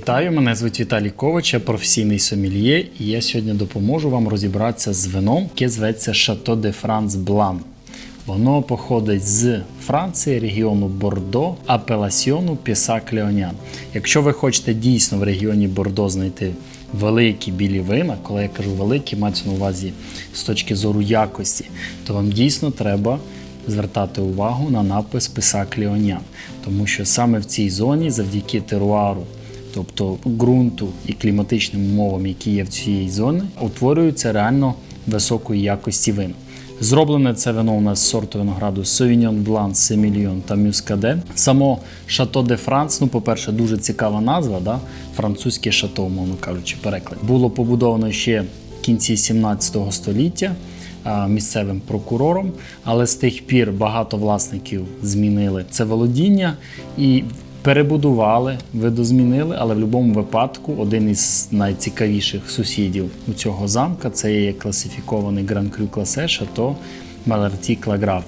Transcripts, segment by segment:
Вітаю, мене звуть Віталій Ковач, я професійний сомельє, і я сьогодні допоможу вам розібратися з вином, яке зветься Chateau de France Blanc. Воно походить з Франції, регіону Бордо, апеласіону Пісак Леонян. Якщо ви хочете дійсно в регіоні Бордо знайти великі білі вина, коли я кажу великі, мається на увазі з точки зору якості, то вам дійсно треба звертати увагу на напис Писак Леонян, тому що саме в цій зоні, завдяки теруару, тобто ґрунту і кліматичним умовам, які є в цій зоні, утворюються реально високої якості вина. Зроблене це вино у нас з сорту винограду Sauvignon Blanc, Semillon та Muscadet. Само Chateau de France, ну, по-перше, дуже цікава назва, да? французьке шато, умовно кажучи, переклад. Було побудовано ще в кінці 17 століття місцевим прокурором, але з тих пір багато власників змінили це володіння і перебудували, видозмінили, але в будь-якому випадку один із найцікавіших сусідів у цього замка це є класифікований Гран Крю Класе Шато Малерті Клаграф,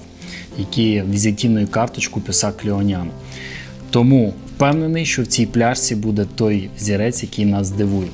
який візитівною карточкою Пісак Леоняна. Тому впевнений, що в цій пляшці буде той взірець, який нас здивує.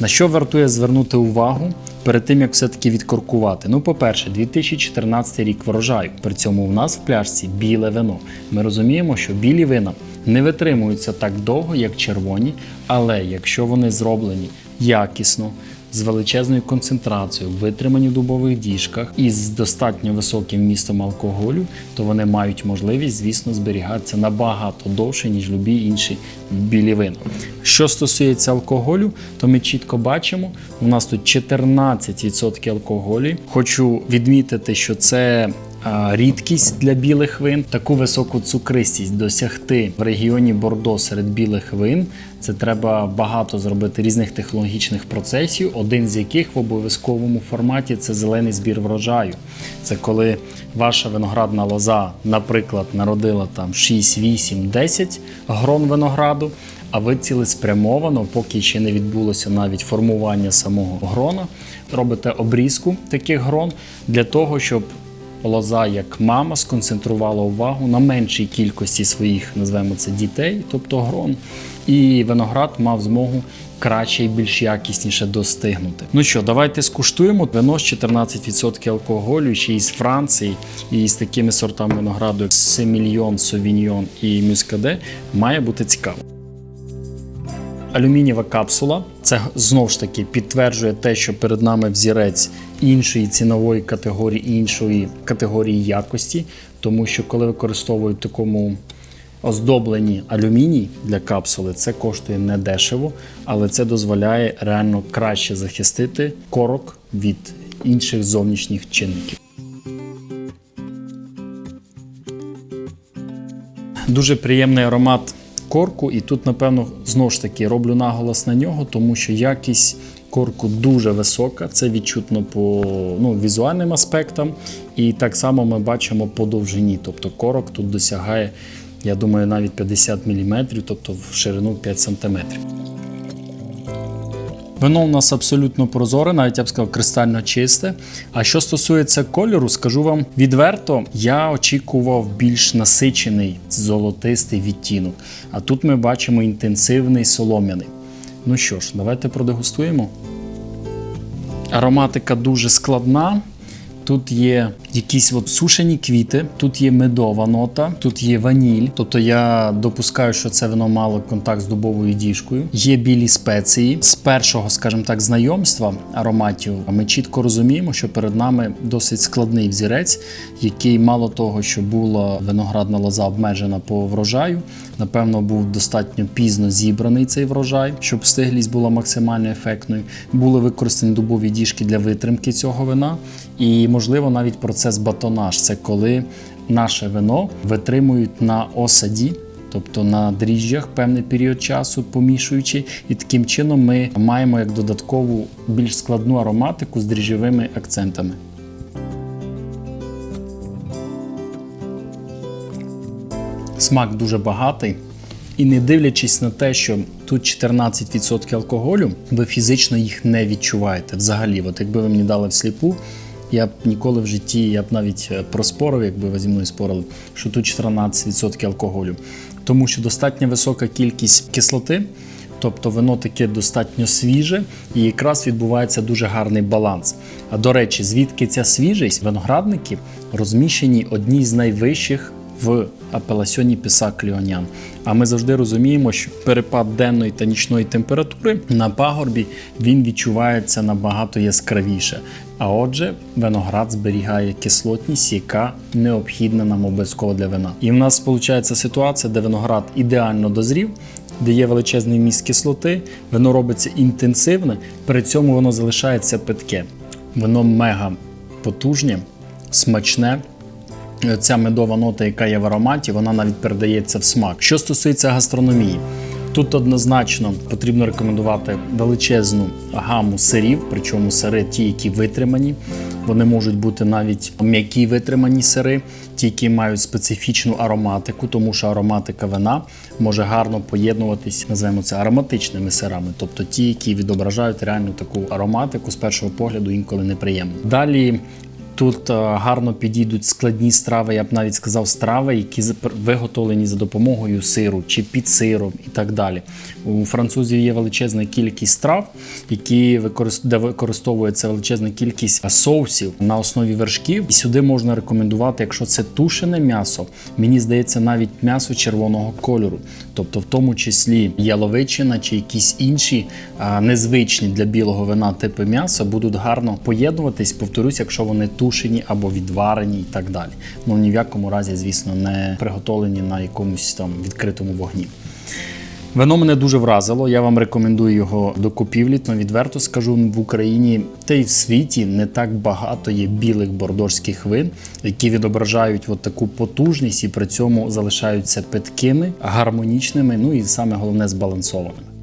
На що вартує звернути увагу перед тим, як все-таки відкоркувати? Ну, по-перше, 2014 рік врожаю. При цьому в нас в пляшці біле вино. Ми розуміємо, що білі вина не витримуються так довго, як червоні, але якщо вони зроблені якісно, з величезною концентрацією, витримані в дубових діжках і з достатньо високим вмістом алкоголю, то вони мають можливість, звісно, зберігатися набагато довше, ніж любі інші білі вина. Що стосується алкоголю, то ми чітко бачимо, у нас тут 14% алкоголю. Хочу відмітити, що це рідкість для білих вин. Таку високу цукристість досягти в регіоні Бордо серед білих вин. Це треба багато зробити різних технологічних процесів, один з яких в обов'язковому форматі це зелений збір врожаю. Це коли ваша виноградна лоза, наприклад, народила там 6, 8, 10 грон винограду, а ви цілеспрямовано, поки ще не відбулося навіть формування самого грона, робите обрізку таких грон для того, щоб лоза як мама сконцентрувала увагу на меншій кількості своїх, називаємо це дітей, тобто грон, і виноград мав змогу краще і більш якісніше достигнути. Ну що, давайте скуштуємо вино з 14% алкоголю, ще із Франції, і з такими сортами винограду, як Семільйон, Совіньйон і Мюскаде, має бути цікаво. Алюмінієва капсула. Це знову ж таки підтверджує те, що перед нами взірець іншої цінової категорії, іншої категорії якості, тому що коли використовують такому оздобленні алюміній для капсули, це коштує недешево, але це дозволяє реально краще захистити корок від інших зовнішніх чинників. Дуже приємний аромат корку, і тут, напевно, знову ж таки роблю наголос на нього, тому що якість корку дуже висока. Це відчутно по ну, візуальним аспектам. І так само ми бачимо по довжині. Тобто корок тут досягає, я думаю, навіть 50 мм, тобто в ширину 5 см. Вино у нас абсолютно прозоре, навіть я б сказав, кристально чисте. А що стосується кольору, скажу вам відверто, я очікував більш насичений золотистий відтінок. А тут ми бачимо інтенсивний солом'яний. Ну що ж, давайте продегустуємо. Ароматика дуже складна. Тут є якісь от сушені квіти, тут є медова нота, тут є ваніль. Тобто я допускаю, що це вино мало контакт з дубовою діжкою. Є білі спеції. З першого, скажімо так, знайомства ароматів ми чітко розуміємо, що перед нами досить складний взірець, який мало того, що була виноградна лоза обмежена по врожаю. Напевно, був достатньо пізно зібраний цей врожай, щоб встиглість була максимально ефектною. Були використані дубові діжки для витримки цього вина, і можливо навіть процес батонаж це коли наше вино витримують на осаді. Тобто на дріжджах певний період часу помішуючи, і таким чином ми маємо як додаткову більш складну ароматику з дріжджовими акцентами. Смак дуже багатий. І не дивлячись на те, що тут 14% алкоголю, ви фізично їх не відчуваєте взагалі. От якби ви мені дали всліпу, я б ніколи в житті, я б навіть е, проспорив, якби ви зі мною спорили, що тут 14% алкоголю. Тому що достатньо висока кількість кислоти Тобто вино таке достатньо свіже і якраз відбувається дуже гарний баланс. А до речі, звідки ця свіжість? Виноградники розміщені одні з найвищих в апеласьоні Пісак Ліонян. А ми завжди розуміємо, що перепад денної та нічної температури на пагорбі він відчувається набагато яскравіше. А отже, виноград зберігає кислотність, яка необхідна нам обов'язково для вина. І в нас виходить ситуація, де виноград ідеально дозрів, де є величезний міст кислоти, вино робиться інтенсивне, при цьому воно залишається питке. Вино мега потужне, смачне. Ця медова нота, яка є в ароматі, вона навіть передається в смак. Що стосується гастрономії, тут однозначно потрібно рекомендувати величезну гаму сирів, причому сири ті, які витримані. Вони можуть бути навіть м'які витримані сири, ті, які мають специфічну ароматику, тому що ароматика вина може гарно поєднуватись, називаємо це ароматичними сирами, тобто ті, які відображають реальну таку ароматику з першого погляду інколи неприємно. Далі Тут е, гарно підійдуть складні страви, я б навіть сказав, страви, які виготовлені за допомогою сиру чи під сиром і так далі. У французів є величезна кількість страв, які де використовується величезна кількість соусів на основі вершків. І сюди можна рекомендувати, якщо це тушене м'ясо, мені здається, навіть м'ясо червоного кольору, тобто в тому числі яловичина чи якісь інші незвичні для білого вина типи м'яса будуть гарно поєднуватись. Повторюсь, якщо вони тушені або відварені і так далі. Ну ні в якому разі, звісно, не приготовлені на якомусь там відкритому вогні. Вино мене дуже вразило. Я вам рекомендую його до купівлі. Но відверто скажу в Україні та й в світі не так багато є білих бордорських вин, які відображають от таку потужність і при цьому залишаються питкими, гармонічними. Ну і саме головне збалансованими.